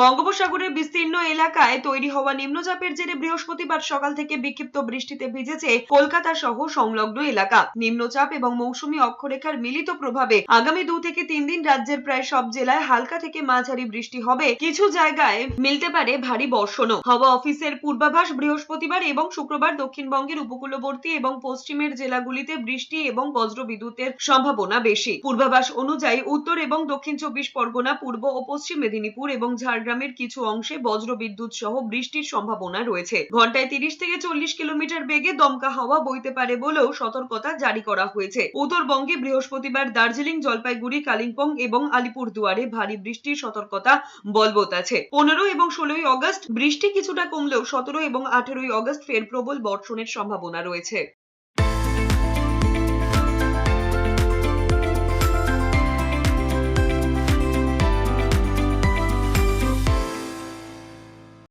বঙ্গোপসাগরের বিস্তীর্ণ এলাকায় তৈরি হওয়া নিম্নচাপের জেরে বৃহস্পতিবার সকাল থেকে বিক্ষিপ্ত বৃষ্টিতে ভিজেছে কলকাতা সহ সংলগ্ন এলাকা। নিম্নচাপ এবং মৌসুমী অক্ষরেখার মিলিত প্রভাবে আগামী দু থেকে তিন দিন রাজ্যের প্রায় সব জেলায় হালকা থেকে মাঝারি বৃষ্টি হবে। কিছু জায়গায় মিলতে পারে ভারী বর্ষণও। হাওয়া অফিসের পূর্বাভাস বৃহস্পতিবার এবং শুক্রবার দক্ষিণবঙ্গের উপকূলবর্তী এবং পশ্চিমের জেলাগুলিতে বৃষ্টি এবং বজ্রবিদ্যুতের সম্ভাবনা বেশি। পূর্বাভাস অনুযায়ী উত্তর এবং দক্ষিণ চব্বিশ পরগনা, পূর্ব ও পশ্চিম মেদিনীপুর এবং ঝাড়গ্রামের কিছু অংশে বজ্রবিদ্যুৎ সহ বৃষ্টির সম্ভাবনা রয়েছে। ঘন্টায় তিরিশ থেকে চল্লিশ কিলোমিটার বেগে দমকা হাওয়া বইতে পারে বলেও সতর্কতা জারি করা হয়েছে। উত্তরবঙ্গে বৃহস্পতিবার দার্জিলিং, জলপাইগুড়ি, কালিম্পং এবং আলিপুরদুয়ারে ভারী বৃষ্টির সতর্কতা বলবৎ আছে। পনেরো এবং ষোলোই অগস্ট বৃষ্টি কিছুটা কমলেও সতেরো এবং আঠেরোই অগস্ট ফের প্রবল বর্ষণের সম্ভাবনা রয়েছে।